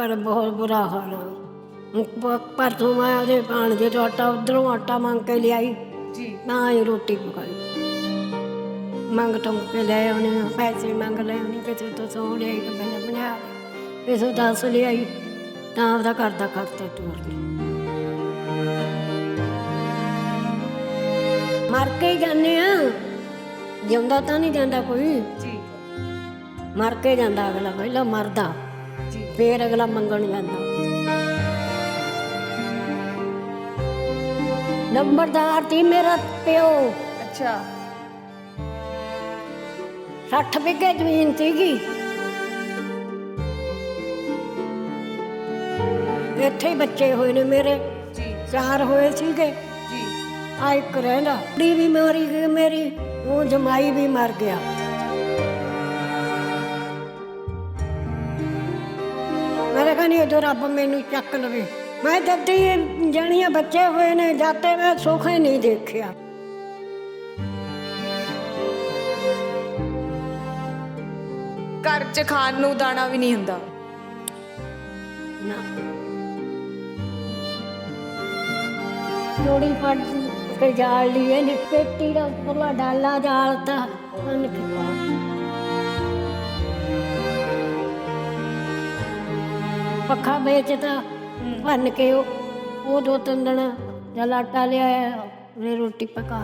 ਘਰ ਬਹੁਤ ਬੁਰਾ ਹਾਲ ਆ। ਪ- ਪਰਸੋਂ ਮੈਂ ਉਹਦੇ ਭਾਣਜੇ ਤੋਂ ਆਟਾ ਉਧਰੋਂ ਆਟਾ ਮੰਗ ਕੇ ਲਿਆਈ। ਜੀ। ਨਾ ਹੀ ਰੋਟੀ ਪਕਾਈ। ਮੰਗ ਤੋਂ ਕੇ ਲੈ ਆ, ਪੈਸੇ ਮੰਗ ਲੈ ਆਉਣੇ ਕਿਸੇ ਤੋਂ ਸੌ ਲਿਆਈ ਕਿ ਮੈਂ ਪੰਜਾਹ ਕਿਸੇ ਤੋਂ ਦਸ ਲਿਆਈ ਤਾਂ ਉਹਦਾ ਘਰ ਦਾ ਖਰਚਾ ਮਰ ਕੇ ਹੀ ਜਾਂਦੇ ਆ। ਜਿਉਂਦਾ ਤਾਂ ਨਹੀਂ ਜਾਂਦਾ ਕੋਈ। ਜੀ। ਮਰ ਕੇ ਜਾਂਦਾ ਅਗਲਾ ਪਹਿਲਾਂ ਮਰਦਾ। ਫੇਰ ਅਗਲਾ ਮੰਗਣ ਜਾਂਦਾ। ਨੰਬਰਦਾਰ ਤੀ ਮੇਰਾ ਪਿਓ। ਅੱਛਾ। 60 ਵਿਗੇ ਜ਼ਮੀਨ ਸੀਗੀ। ਇੱਥੇ ਹੀ ਬੱਚੇ ਹੋਏ ਨੇ ਮੇਰੇ। ਜੀ। ਚਾਰ ਹੋਏ ਸੀਗੇ। ਜੀ। ਆ ਇੱਕ ਰਹਿੰਦਾ। ਕੁੜੀ ਵੀ ਮਰੀ ਗਈ ਮੇਰੀ ਉਹ ਜਮਾਈ ਵੀ ਮਰ ਗਿਆ। ਕਹਿੰਦੀ ਉਦੋਂ ਰੱਬ ਮੈਨੂੰ ਚੱਕ ਲਵੇ। ਮੈਂ ਜੱਦੀ ਜਣੀਆਂ ਬੱਚੇ ਹੋਏ ਨੇ ਜਾਤੇ ਮੈਂ ਸੁੱਖ ਹੀ ਨਹੀਂ ਦੇਖਿਆ। ਘਰ 'ਚ ਖਾਣ ਨੂੰ ਦਾਣਾ ਵੀ ਨਹੀਂ ਹੁੰਦਾ। ਨਾ। ਥੋੜੀ ਫੜ ਕੇ ਜਾਲ ਲਈ ਨੇ ਪੇਟੀ ਦਾ ਉੱਪਰਲਾ ਡਾਲਾ ਜਾਲਤਾ ਉਹਨੇ ਕਿਹਾ ਪੱਖਾ ਵੇਚਦਾ ਭੰਨ ਕੇ ਉਹ ਉਹ ਦੋ ਤਿੰਨ ਦਿਨ ਜਲ ਆਟਾ ਲਿਆਇਆ ਉਹਨੇ ਰੋਟੀ ਪਕਾ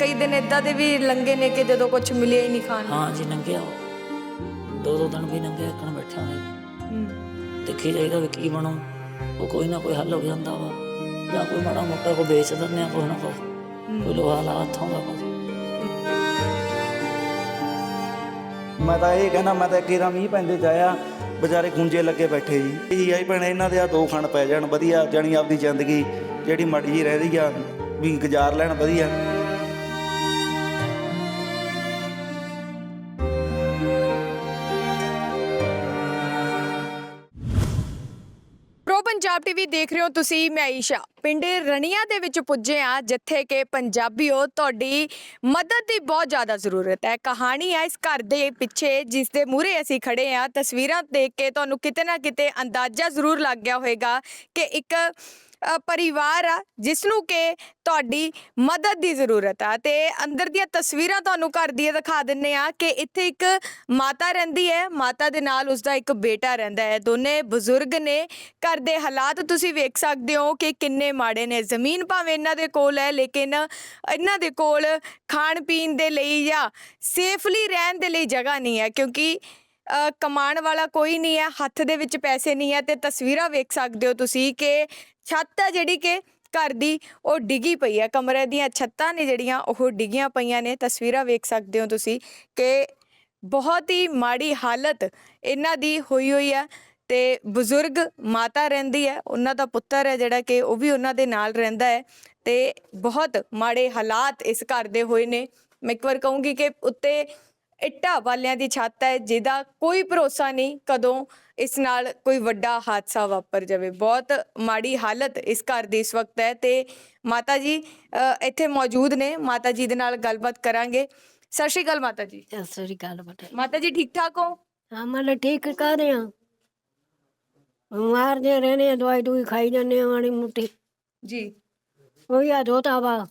ਕਈ ਦਿਨ ਇਦਾਂ ਦੇ ਵੀ ਲੰਗੇ ਨੇ ਕਿ ਜਦੋਂ ਕੁਝ ਮਿਲਿਆ ਹੀ ਨਹੀਂ ਖਾਣ ਨੂੰ। ਹਾਂ ਜੀ ਨੰਗਿਆ ਦੋ ਦੋ ਦਿਨ ਵੀ ਨੰਗੇ ਇੱਕਣ ਬੈਠਾ ਨੇ ਹੂੰ। ਦੇਖੀ ਜਾਏਗਾ ਵੀ ਕੀ ਬਣੂ। ਉਹ ਕੋਈ ਨਾ ਕੋਈ ਹੱਲ ਹੋ ਜਾਂਦਾ ਵਾ। ਜਾਂ ਕੋਈ ਮਾੜਾ ਮੋਟਾ ਕੋ ਵੇਚ ਦਿੰਦੇ ਆ ਕੋਈ ਨਾ ਕੋਈ। ਕੋਈ ਲੋਹਾ ਲਾ ਹੱਥੋਂ ਦਾ ਕੁਛ। ਮੈਂ ਤਾਂ ਇਹ ਕਹਿੰਦਾ, ਮੈਂ ਤਾਂ ਕੀਰਾ ਮੀਂਹ ਪੈਂਦੇ ਜਾਇਆ ਵਿਚਾਰੇ ਖੁੰਝੇ ਲੱਗੇ ਬੈਠੇ ਜੀ। ਇਹੀ ਆਈ ਭੈਣੇ, ਇਹਨਾਂ ਦੇ ਆ ਦੋ ਖਣ ਪੈ ਜਾਣ, ਵਧੀਆ, ਜਾਣੀ ਆਪਦੀ ਜ਼ਿੰਦਗੀ ਜਿਹੜੀ ਮਾੜੀ ਜੀ ਰਹਿ ਰਹੀ ਆ, ਵੀ ਗੁਜ਼ਾਰ ਲੈਣ ਵਧੀਆ। ਟੀਵੀ ਦੇਖ ਰਹੇ ਹੋ ਤੁਸੀਂ, ਮੈਂ ਈਸ਼ਾ। ਪਿੰਡ ਰਣੀਆਂ ਦੇ ਵਿੱਚ ਪੁੱਜੇ ਆ ਜਿੱਥੇ ਕਿ ਪੰਜਾਬੀਓ, ਤੁਹਾਡੀ ਮਦਦ ਦੀ ਬਹੁਤ ਜ਼ਿਆਦਾ ਜ਼ਰੂਰਤ ਹੈ। ਕਹਾਣੀ ਹੈ ਇਸ ਘਰ ਦੇ ਪਿੱਛੇ, ਜਿਸ ਦੇ ਮੂਹਰੇ ਅਸੀਂ ਖੜੇ ਆ ਤਸਵੀਰਾਂ ਦੇਖ ਕੇ ਤੁਹਾਨੂੰ ਕਿਤੇ ਨਾ ਕਿਤੇ ਅੰਦਾਜ਼ਾ ਜ਼ਰੂਰ ਲੱਗ ਗਿਆ ਹੋਵੇਗਾ ਕਿ ਇੱਕ ਪਰਿਵਾਰ ਆ ਜਿਸ ਨੂੰ ਕਿ ਤੁਹਾਡੀ ਮਦਦ ਦੀ ਜ਼ਰੂਰਤ ਆ। ਤੇ ਅੰਦਰ ਦੀਆਂ ਤਸਵੀਰਾਂ ਤੁਹਾਨੂੰ ਘਰ ਦੀਆਂ ਦਿਖਾ ਦਿੰਨੇ ਆ ਕਿ ਇੱਥੇ ਇੱਕ ਮਾਤਾ ਰਹਿੰਦੀ ਹੈ। ਮਾਤਾ ਦੇ ਨਾਲ ਉਸਦਾ ਇੱਕ ਬੇਟਾ ਰਹਿੰਦਾ ਹੈ। ਦੋਨੇ ਬਜ਼ੁਰਗ ਨੇ ਘਰ ਦੇ ਹਾਲਾਤ ਤੁਸੀਂ ਵੇਖ ਸਕਦੇ ਹੋ ਕਿ ਕਿੰਨੇ ਮਾੜੇ ਨੇ। ਜ਼ਮੀਨ ਭਾਵੇਂ ਇਹਨਾਂ ਦੇ ਕੋਲ ਹੈ, ਲੇਕਿਨ ਇਹਨਾਂ ਦੇ ਕੋਲ ਖਾਣ ਪੀਣ ਦੇ ਲਈ ਜਾਂ ਸੇਫਲੀ ਰਹਿਣ ਦੇ ਲਈ ਜਗ੍ਹਾ ਨਹੀਂ ਹੈ, ਕਿਉਂਕਿ ਅ, ਕਮਾਉਣ ਵਾਲਾ ਕੋਈ ਨਹੀਂ ਹੈ ਹੱਥ ਦੇ ਵਿੱਚ ਪੈਸੇ ਨਹੀਂ ਹੈ ਤੇ ਤਸਵੀਰਾਂ ਵੇਖ ਸਕਦੇ ਹੋ ਤੁਸੀਂ ਕਿ ਛੱਤ ਹੈ ਜਿਹੜੀ ਕਿ ਘਰ ਦੀ ਉਹ ਡਿੱਗੀ ਪਈ ਹੈ। ਕਮਰੇ ਦੀਆਂ ਛੱਤਾਂ ਨੇ ਜਿਹੜੀਆਂ ਉਹ ਡਿੱਗੀਆਂ ਪਈਆਂ ਨੇ। ਤਸਵੀਰਾਂ ਵੇਖ ਸਕਦੇ ਹੋ ਤੁਸੀਂ ਕਿ ਬਹੁਤ ਹੀ ਮਾੜੀ ਹਾਲਤ ਇਹਨਾਂ ਦੀ ਹੋਈ ਹੋਈ ਹੈ ਤੇ ਬਜ਼ੁਰਗ ਮਾਤਾ ਰਹਿੰਦੀ ਹੈ ਉਹਨਾਂ ਦਾ ਪੁੱਤਰ ਹੈ ਜਿਹੜਾ ਕਿ ਉਹ ਵੀ ਉਹਨਾਂ ਦੇ ਨਾਲ ਰਹਿੰਦਾ ਹੈ ਤੇ ਬਹੁਤ ਮਾੜੇ ਹਾਲਾਤ ਇਸ ਘਰ ਦੇ ਹੋਏ ਨੇ। ਮੈਂ ਇੱਕ ਵਾਰ ਕਹੂੰਗੀ ਕਿ ਉੱਤੇ ਇੱਟਾਂ ਵਾਲਿਆਂ ਦੀ ਛੱਤ ਹੈ ਜਿਹਦਾ ਕੋਈ ਭਰੋਸਾ ਨਹੀਂ ਕਦੋਂ ਇਸ ਨਾਲ ਕੋਈ ਵੱਡਾ ਹਾਦਸਾ ਵਾਪਰ ਜਾਵੇ। ਬਹੁਤ ਮਾੜੀ ਹਾਲਤ ਇਸ ਘਰ ਦੀ ਇਸ ਵਕਤ ਹੈ ਤੇ ਮਾਤਾ ਜੀ ਅ, ਇੱਥੇ ਮੌਜੂਦ ਨੇ। ਮਾਤਾ ਜੀ ਦੇ ਨਾਲ ਗੱਲਬਾਤ ਕਰਾਂਗੇ। ਸਤਿ ਸ਼੍ਰੀ ਅਕਾਲ ਮਾਤਾ ਜੀ ਸਤਿ ਸ੍ਰੀ ਅਕਾਲ ਬੇਟਾ ਮਾਤਾ ਜੀ। ਠੀਕ ਠਾਕ ਹੋ? ਹਾਂ ਮਤਲਬ ਠੀਕ ਕਰਦੇ ਆ ਮਾਰਦੇ ਰਹਿੰਦੇ ਆ ਦਵਾਈ ਦੂਈ ਖਾਈ ਜਾਂਦੇ ਆ ਮਾੜੀ ਮੋਟੀ। ਜੀ। ਉਹੀ ਆ ਦੋਤਾ ਵਾ।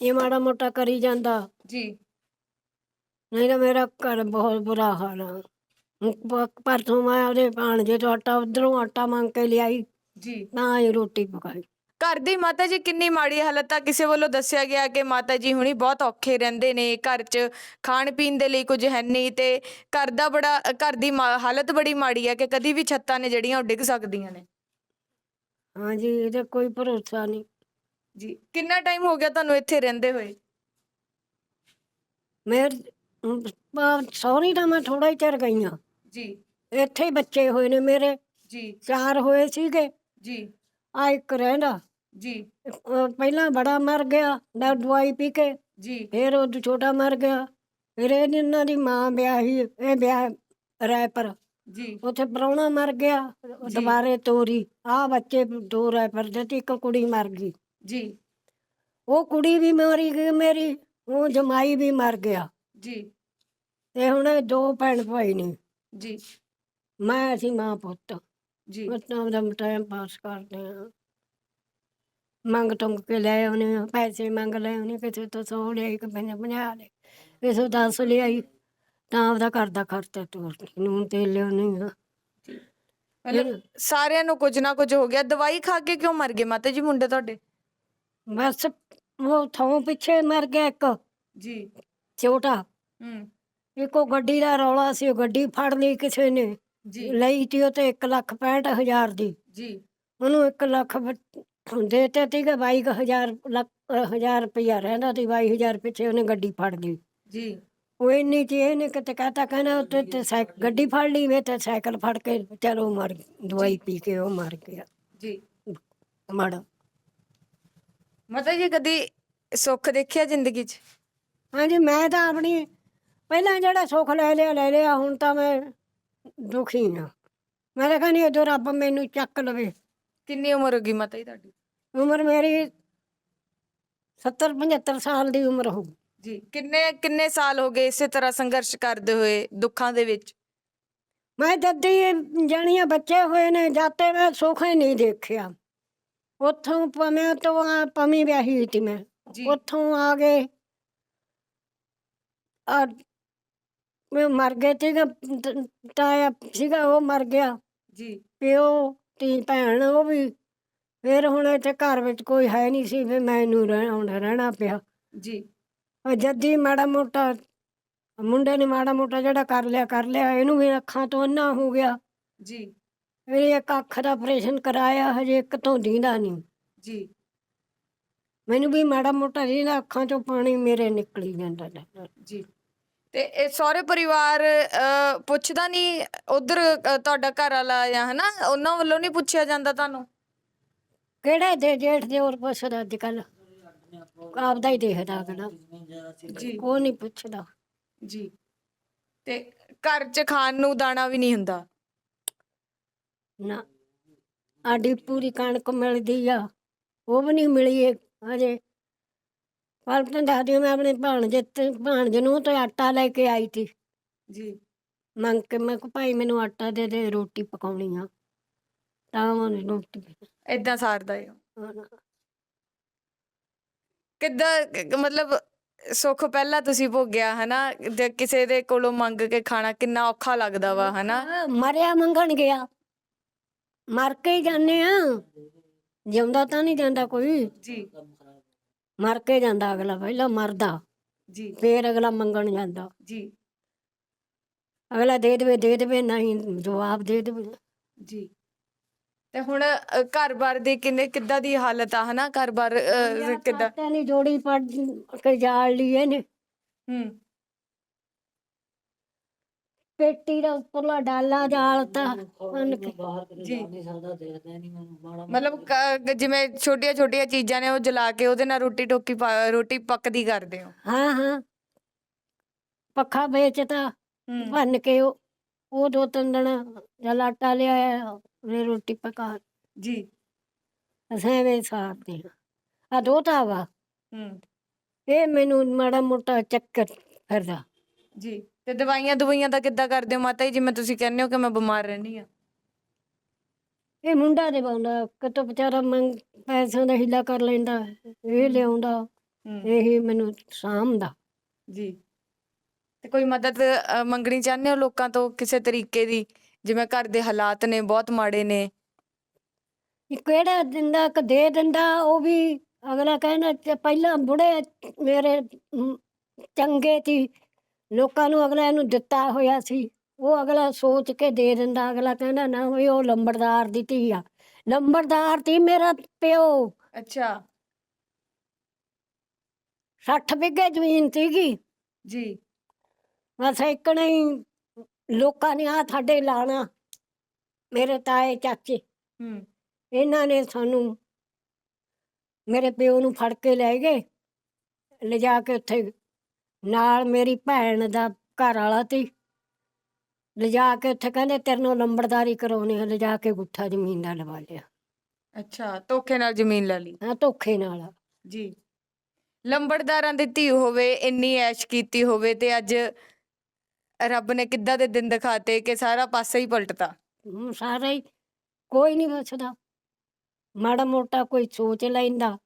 ਇਹ ਮਾੜਾ ਮੋਟਾ ਕਰੀ ਜਾਂਦਾ। ਜੀ। ਨਹੀਂ ਤਾਂ ਮੇਰਾ ਘਰ ਬਹੁਤ ਬੁਰਾ ਹਾਲ ਆ। ਪ- ਪਰਸੋਂ ਮੈਂ ਉਹਦੇ ਭਾਣਜੇ ਤੋਂ ਆਟਾ ਉਧਰੋਂ ਆਟਾ ਮੰਗ ਕੇ ਲਿਆਈ। ਜੀ। ਤਾਂ ਹੀ ਰੋਟੀ ਪਕਾਈ। ਘਰ ਦੀ ਮਾਤਾ ਜੀ ਕਿੰਨੀ ਮਾੜੀ ਹਾਲਤ ਆ। ਕਿਸੇ ਵੱਲੋਂ ਦੱਸਿਆ ਗਿਆ ਕਿ ਮਾਤਾ ਜੀ ਹੁਣੀ ਬਹੁਤ ਔਖੇ ਰਹਿੰਦੇ ਨੇ ਘਰ 'ਚ। ਖਾਣ ਪੀਣ ਦੇ ਲਈ ਕੁਝ ਹੈ ਨਹੀਂ ਤੇ ਘਰ ਦਾ ਬੜਾ ਘਰ ਦੀ ਮਾ- ਹਾਲਤ ਬੜੀ ਮਾੜੀ ਆ ਕਿ ਕਦੀ ਵੀ ਛੱਤਾਂ ਨੇ ਜਿਹੜੀਆਂ ਉਹ ਡਿੱਗ ਸਕਦੀਆਂ ਨੇ। ਹਾਂਜੀ ਇਹਦਾ ਕੋਈ ਭਰੋਸਾ ਨਹੀਂ। ਜੀ। ਕਿੰਨਾ ਟਾਈਮ ਹੋ ਗਿਆ ਤੁਹਾਨੂੰ ਇੱਥੇ ਰਹਿੰਦੇ ਹੋਏ? ਮੈਂ ਸੌਰੀ ਤਾਂ ਮੈਂ ਥੋੜਾ ਹੀ ਚਿਰ ਗਈ ਆ ਜੀ। ਇੱਥੇ ਹੀ ਬੱਚੇ ਹੋਏ ਨੇ ਮੇਰੇ। ਜੀ। ਚਾਰ ਹੋਏ ਸੀਗੇ। ਜੀ। ਆ ਇੱਕ ਰਹਿੰਦਾ। ਜੀ। ਅਹ ਪਹਿਲਾਂ ਬੜਾ ਮਰ ਗਿਆ ਦਾ ਦਵਾਈ ਪੀ ਕੇ। ਜੀ। ਫਿਰ ਉਹ ਛੋਟਾ ਮਰ ਗਿਆ। ਫਿਰ ਇਹ ਇਹਨਾਂ ਦੀ ਮਾਂ ਵਿਆਹੀ ਇਹ ਵਿਆਹ ਰੈਪਰ। ਜੀ। ਉੱਥੇ ਪ੍ਰਾਹੁਣਾ ਮਰ ਗਿਆ ਉਹ ਜੀ। ਦੁਬਾਰੇ ਤੋਰੀ। ਆ ਬੱਚੇ ਦੋ ਰੈਪਰ ਦੇ ਤੇ ਇੱਕ ਕੁੜੀ ਮਰ ਗਈ। ਜੀ। ਉਹ ਕੁੜੀ ਵੀ ਮਰੀ ਗਈ ਮੇਰੀ ਉਹ ਜਮਾਈ ਵੀ ਮਰ ਗਿਆ। ਜੀ। ਤੇ ਹੁਣ ਇਹ ਦੋ ਭੈਣ ਭਾਈ ਨੇ। ਜੀ। ਮੈਂ ਅਸੀਂ ਮਾਂ ਪੁੱਤ। ਜੀ। ਮਤਾਂ ਦਾ ਟਾਈਮ ਪਾਸ ਕਰਦੇ ਆ ਮੰਗ ਟੰਗ ਕੇ ਲੈ ਆਉਨੇ ਆ ਪੈਸੇ ਮੰਗ ਲੈ ਆਉਨੇ ਕਿਸੇ ਤੋਂ ਸੌ ਲਿਆਈ ਕਿ ਪੰਜਾਹ ਪੰਜਾਹ ਲੈ ਕਿਸੇ ਤੋਂ ਦਸ ਲਿਆਈ। ਤਾਂ ਆਪਦਾ ਘਰ ਦਾ ਖਰਚਾ ਤੋਰਦੀ ਨੂਨ ਤੇਲ ਲਿਆਉਣੀ ਆ ਮਤਲਬ ਸਾਰਿਆਂ ਨੂੰ ਕੁਝ ਨਾ ਕੁਝ ਹੋ ਗਿਆ। ਦਵਾਈ ਖਾ ਕੇ ਕਿਉਂ ਮਰ ਗਏ ਮਾਤਾ ਜੀ ਮੁੰਡੇ ਤੁਹਾਡੇ? ਬਸ ਉਹ ਥੋਂ ਪਿੱਛੇ ਮਰ ਗਿਆ ਇੱਕ। ਜੀ। ਛੋਟਾ। ਹੂੰ। ਇੱਕੋ ਗੱਡੀ ਦਾ ਰੌਲਾ ਸੀ ਉਹ ਗੱਡੀ ਫੜ ਲਈ ਕਿਸੇ ਨੇ ਜੀ। ਲਈ ਤੀ ਉਹ ਤੇ 1 ਲੱਖ 65 ਹਜ਼ਾਰ ਦੀ। ਜੀ। ਉਹਨੂੰ 1 ਲੱਖ ਦੇ ਤੇ ਤੀਗਾ 22 ਹਜ਼ਾਰ ਲੱਖ ਅ, ਹਜ਼ਾਰ ਰੁਪਇਆ ਰਹਿੰਦਾ ਸੀ 22 ਹਜ਼ਾਰ ਪਿੱਛੇ ਉਹਨੇ ਗੱਡੀ ਫੜ ਲਈ। ਜੀ। ਉਹ ਇੰਨੀ ਚ ਇਹਨੇ ਕਿਤੇ ਕਹਤਾ ਕਹਿੰਦਾ ਉੱਤੇ ਤੇ ਸਾਈਕ ਗੱਡੀ ਫੜ ਲਈ ਵੇ ਤੇ ਸਾਈਕਲ ਫੜ ਕੇ ਚਲੋ ਮਰ ਗਿਆ। ਦਵਾਈ ਪੀ ਕੇ ਉਹ ਮਰ ਗਿਆ। ਜੀ। ਮਾੜਾ। ਮਾਤਾ ਜੀ ਕਦੀ ਸੁੱਖ ਦੇਖਿਆ ਜ਼ਿੰਦਗੀ 'ਚ? ਹਾਂਜੀ ਮੈਂ ਤਾਂ ਆਪਣੀ ਪਹਿਲਾਂ ਜਿਹੜਾ ਸੁੱਖ ਲੈ ਲਿਆ ਲੈ ਲਿਆ ਹੁਣ ਤਾਂ ਮੈਂ ਦੁਖੀ ਹਾਂ। ਮੈਂ ਤਾਂ ਕਹਿੰਦੀ ਜਦੋਂ ਰੱਬ ਮੈਨੂੰ ਚੱਕ ਲਵੇ। ਕਿੰਨੀ ਉਮਰ ਹੋ ਗਈ ਮਾਤਾ ਜੀ ਤੁਹਾਡੀ? ਉਮਰ ਮੇਰੀ 70 75 ਸਾਲ ਦੀ ਉਮਰ ਹੋ ਜੀ ਕਿੰਨੇ ਕਿੰਨੇ ਸਾਲ ਹੋ ਗਏ ਇਸੇ ਤਰ੍ਹਾਂ ਸੰਘਰਸ਼ ਕਰਦੇ ਹੋਏ ਦੁੱਖਾਂ ਦੇ ਵਿੱਚ? ਮੈਂ ਜਦ ਦੀ ਜਾਣੀਆਂ ਬੱਚੇ ਹੋਏ ਨੇ ਜਾਤੇ ਮੈਂ ਸੁੱਖ ਹੀ ਨਹੀਂ ਦੇਖਿਆ। ਉੱਥੋਂ ਪਮਿਆ ਤੋਂ ਆ ਪਮੀ ਵਿਆਹੀ ਸੀ ਮੈਂ। ਉੱਥੋਂ ਆ ਗਏ। ਆ ਮੈਂ ਮਰ ਗਏ ਤ- ਤਾਇਆ ਸੀਗਾ ਉਹ ਮਰ ਗਿਆ। ਜੀ। ਪਿਓ ਤੀ ਭੈਣ ਉਹ ਵੀ ਫਿਰ ਹੁਣ ਇੱਥੇ ਘਰ ਵਿੱਚ ਕੋਈ ਹੈ ਨਹੀਂ ਸੀ ਫਿਰ ਮੈਨੂੰ ਰਹਿਣਾ ਹੁਣ ਰਹਿਣਾ ਪਿਆ। ਜੀ। ਉਹ ਜੱਦੀ ਮਾੜਾ ਮੋਟਾ ਮੁੰਡੇ ਨੇ ਮਾੜਾ ਮੋਟਾ ਜਿਹੜਾ ਕਰ ਲਿਆ ਕਰ ਲਿਆ ਇਹਨੂੰ ਵੀ ਅੱਖਾਂ ਤੋਂ ਅੰਨਾ ਹੋ ਗਿਆ। ਜੀ। ਮੇਰੀ ਇੱਕ ਅੱਖ ਦਾ ਆਪਰੇਸ਼ਨ ਕਰਾਇਆ ਹਜੇ ਇੱਕ ਤੋਂ ਦੀਂਦਾ ਨਹੀਂ। ਜੀ। ਮੈਨੂੰ ਵੀ ਮਾੜਾ ਮੋਟਾ ਜਿਹਦਾ ਅੱਖਾਂ ਚੋਂ ਪਾਣੀ ਮੇਰੇ ਨਿਕਲੀ ਜਾਂਦਾ। ਜੀ। ਤੇ ਇਹ ਸਹੁਰੇ ਪਰਿਵਾਰ ਅਹ, ਪੁੱਛਦਾ ਨਹੀਂ ਉਧਰ ਤੁਹਾਡਾ ਘਰ ਵਾਲਾ ਜਾਂ ਹਨਾ? ਉਹਨਾਂ ਵੱਲੋਂ ਨਹੀਂ ਪੁੱਛਿਆ ਜਾਂਦਾ ਤੁਹਾਨੂੰ? ਕਿਹੜੇ ਦੇ ਜੇਠ ਦੇ ਹੋਰ ਪੁੱਛਦਾ ਅੱਜ ਕੱਲ ਆਪਦਾ ਹੀ ਦੇਖਦਾ ਅਗਲਾ। ਜੀ। ਉਹ ਨਹੀਂ ਪੁੱਛਦਾ। ਜੀ। ਤੇ ਘਰ 'ਚ ਖਾਣ ਨੂੰ ਦਾਣਾ ਵੀ ਨਹੀਂ ਹੁੰਦਾ? ਨਾ। ਆਡੀ ਪੂਰੀ ਕਣਕ ਮਿਲਦੀ ਆ। ਉਹ ਵੀ ਨਹੀਂ ਮਿਲੀ ਏ ਹਜੇ। ਪਰ ਤਾਂ ਦੱਸਦੀ ਮੈਂ ਆਪਣੇ ਭਾਣਜੇ ਤੇ ਭਾਣਜੇ ਨੂੰ ਤੇ ਆਟਾ ਲੈ ਕੇ ਆਈ ਸੀ। ਜੀ। ਮੰਗ ਕੇ ਮੈਂ ਕਿਹਾ ਭਾਈ ਮੈਨੂੰ ਆਟਾ ਦੇ ਦੇ ਰੋਟੀ ਪਕਾਉਣੀ ਆ। ਤਾਂ ਉਹਨੇ ਰੋਟੀ ਇਦਾਂ ਸਾਰਦਾ ਹੈ। ਕਿੱਦਾਂ ਕ- ਮਤਲਬ ਸੁੱਖ ਪਹਿਲਾਂ ਤੁਸੀਂ ਭੋਗਿਆ ਹਨਾ? ਕਿਸੇ ਦੇ ਕੋਲੋਂ ਮੰਗ ਕੇ ਖਾਣਾ ਕਿੰਨਾ ਔਖਾ ਲੱਗਦਾ ਵਾ ਹਨਾ? ਹਾਂ, ਮਰਿਆ ਮੰਗਣ ਗਿਆ। ਮਰ ਕੇ ਹੀ ਜਾਂਦੇ ਆ। ਜਿਉਂਦਾ ਤਾਂ ਨਹੀਂ ਜਾਂਦਾ ਕੋਈ। ਜੀ। ਮਰ ਕੇ ਜਾਂਦਾ ਅਗਲਾ ਪਹਿਲਾਂ ਮਰਦਾ ਜੀ। ਫੇਰ ਅਗਲਾ ਮੰਗਣ ਜਾਂਦਾ। ਜੀ। ਅਗਲਾ ਦੇ ਦੇਵੇ ਦੇ ਦੇਵੇ ਨਹੀਂ ਜਵਾਬ ਦੇ ਦੇਵੇ। ਜੀ। ਤੇ ਹੁਣ ਅ, ਘਰ-ਬਾਰ ਦੀ ਕਿੰਨੇ ਕਿੱਦਾਂ ਦੀ ਹਾਲਤ ਆ ਹਨਾ? ਘਰ-ਬਾਰ ਅ, ਕਿੱਦਾਂ? ਦੀ ਜੋੜੀ ਪੜ ਕੇ ਜਾਲ ਲਈ ਇਹਨੇ ਹੂੰ। ਪੇਟੀ ਦਾ ਉੱਪਰਲਾ ਡਾਲਾ ਜਾਲਤਾ ਬੰਨ ਕੇ ਜੀ। ਨਹੀਂ ਸਕਦਾ ਦੇਖਦਾ ਨਹੀਂ ਮੈਨੂੰ ਮਾੜਾ ਮਤਲਬ ਕ- ਜਿਵੇਂ ਛੋਟੀਆਂ-ਛੋਟੀਆਂ ਚੀਜ਼ਾਂ ਨੇ ਉਹ ਜਲਾ ਕੇ ਉਹਦੇ ਨਾਲ ਰੋਟੀ ਟੋਕੀ ਪਾ- ਰੋਟੀ ਪੱਕਦੀ ਕਰਦੇ ਹੋ? ਹਾਂ ਹਾਂ। ਪੱਖਾ ਵੇਚਤਾ ਹੂੰ। ਭੰਨ ਕੇ ਉਹ ਉਹ ਦੋ ਤਿੰਨ ਦਿਨ ਜਲ ਆਟਾ ਲਿਆਇਆ ਉਹਨੇ ਰੋਟੀ ਪਕਾ ਜੀ। ਅਸਾਂ ਵੇ ਸਾਰਦੇ ਆ। ਦੋਤਾ ਵਾ। ਹੂੰ। ਇਹ ਮੈਨੂੰ ਮਾੜਾ ਮੋਟਾ ਚੱਕਰ ਫਿਰਦਾ। ਜੀ। ਤੇ ਦਵਾਈਆਂ ਦਵਾਈਆਂ ਦਾ ਕਿੱਦਾਂ ਕਰਦੇ ਹੋ ਮਾਤਾ ਜੀ? ਜਿਵੇਂ ਤੁਸੀਂ ਕਹਿੰਦੇ ਹੋ ਕਿ ਮੈਂ ਬਿਮਾਰ ਰਹਿੰਦੀ ਆ ਇਹ ਮੁੰਡਾ ਦੇ ਬਾਉਂਦਾ ਕਿਤੋਂ ਵਿਚਾਰਾ ਮੰਗ ਪੈਸਿਆਂ ਦਾ ਹਿੱਲਾ ਕਰ ਲੈਂਦਾ ਇਹ ਲਿਆਉਂਦਾ ਇਹੀ ਮੈਨੂੰ ਸਾਂਭਦਾ। ਜੀ। ਤੇ ਕੋਈ ਮਦਦ ਅ, ਮੰਗਣੀ ਚਾਹੁੰਦੇ ਹੋ ਲੋਕਾਂ ਤੋਂ ਕਿਸੇ ਤਰੀਕੇ ਦੀ? ਜਿਵੇਂ ਘਰ ਦੇ ਹਾਲਾਤ ਨੇ ਬਹੁਤ ਮਾੜੇ ਨੇ। ਇਹ ਕਿਹੜਾ ਦਿੰਦਾ ਕਿ ਦੇ ਦਿੰਦਾ ਉਹ ਵੀ ਅਗਲਾ ਕਹਿੰਦਾ ਤੇ ਪਹਿਲਾਂ ਬੁੜੇ ਮੇਰੇ ਮ, ਚੰਗੇ ਸੀ। ਲੋਕਾਂ ਨੂੰ ਅਗਲਾ ਨੂੰ ਦਿੱਤਾ ਹੋਇਆ ਸੀ ਉਹ ਅਗਲਾ ਸੋਚ ਕੇ ਦੇ ਦਿੰਦਾ ਅਗਲਾ ਕਹਿੰਦਾ ਨਾ ਵੀ ਉਹ ਲੰਬੜਦਾਰ ਦੀ ਧੀ ਆ। ਲੰਬੜਦਾਰ ਤੀ ਮੇਰਾ ਪਿਓ। ਅੱਛਾ। 60 ਵਿਗੇ ਜ਼ਮੀਨ ਸੀਗੀ। ਜੀ। ਬਸ ਇੱਕ ਹੀ ਲੋਕਾਂ ਨੇ ਆ ਸਾਡੇ ਲਾਣਾ ਮੇਰੇ ਤਾਏ ਚਾਚੇ। ਹੂੰ। ਇਹਨਾਂ ਨੇ ਸਾਨੂੰ ਮੇਰੇ ਪਿਓ ਨੂੰ ਫੜ ਕੇ ਲੈ ਗਏ ਲਿਜਾ ਕੇ ਉੱਥੇ ਨਾਲ ਮੇਰੀ ਭੈਣ ਦਾ ਘਰ ਵਾਲਾ ਤੀ ਲਿਜਾ ਕੇ ਉੱਥੇ ਕਹਿੰਦੇ ਤੇਰੇ ਨਾਲ ਲੰਬੜਦਾਰੀ ਕਰਾਉਣੀ ਆ ਲਿਜਾ ਕੇ ਗੁੱਠਾ ਜ਼ਮੀਨ ਦਾ ਲਵਾ ਲਿਆ। ਅੱਛਾ ਧੋਖੇ ਨਾਲ ਜ਼ਮੀਨ ਲੈ ਲਈ। ਹਾਂ ਧੋਖੇ ਨਾਲ। ਜੀ। ਲੰਬੜਦਾਰਾਂ ਦੀ ਧੀ ਹੋਵੇ ਇੰਨੀ ਐਸ਼ ਕੀਤੀ ਹੋਵੇ ਤੇ ਅੱਜ ਰੱਬ ਨੇ ਕਿੱਦਾਂ ਦੇ ਦਿਨ ਦਿਖਾਤੇ ਕਿ ਸਾਰਾ ਪਾਸੇ ਹੀ ਪਲਟਤਾ? ਸਾਰਾ ਹੀ। ਕੋਈ ਨਹੀਂ ਪੁੱਛਦਾ ਮਾੜਾ ਮੋਟਾ ਕੋਈ ਸੋਚ ਲੈਂਦਾ।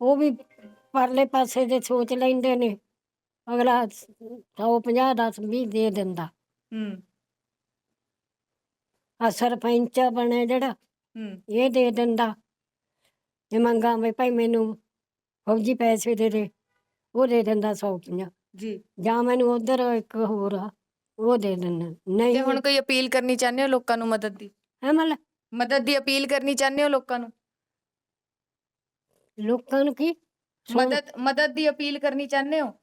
ਉਹ ਵੀ ਪਰਲੇ ਪਾਸੇ ਦੇ ਸੋਚ ਲੈਂਦੇ ਨੇ। ਅਗਲਾ 150 ਦਸ ਵੀਹ ਦੇ ਦਿੰਦਾ। ਹੂੰ। ਆ ਸਰਪੰਚ ਬਣੇ ਜਿਹੜਾ ਹੂੰ। ਇਹ ਦੇ ਦਿੰਦਾ। ਜੇ ਮੰਗਾ ਵੀ ਭਾਈ ਮੈਨੂੰ ਫੌਜੀ ਪੈਸੇ ਦੇ ਦੇ ਉਹ ਦੇ ਦਿੰਦਾ ਸੌ ਪੰਜਾਹ। ਜੀ। ਜਾਂ ਮੈਨੂੰ ਉਧਰ ਇੱਕ ਹੋਰ ਆ ਉਹ ਦੇ ਦਿੰਦਾ। ਤੇ ਨਹੀਂ ਹੁਣ ਕੋਈ ਅਪੀਲ ਕਰਨੀ ਚਾਹੁੰਦੇ ਹੋ ਲੋਕਾਂ ਨੂੰ ਮਦਦ ਦੀ? ਹੈ ਮਤਲਬ ਮਦਦ ਦੀ ਅਪੀਲ ਕਰਨੀ ਚਾਹੁੰਦੇ ਹੋ ਲੋਕਾਂ ਨੂੰ? ਲੋਕਾਂ ਨੂੰ ਕੀ? ਮਦਦ ਮਦਦ ਦੀ ਅਪੀਲ ਕਰਨੀ ਚਾਹੁੰਦੇ ਹੋ?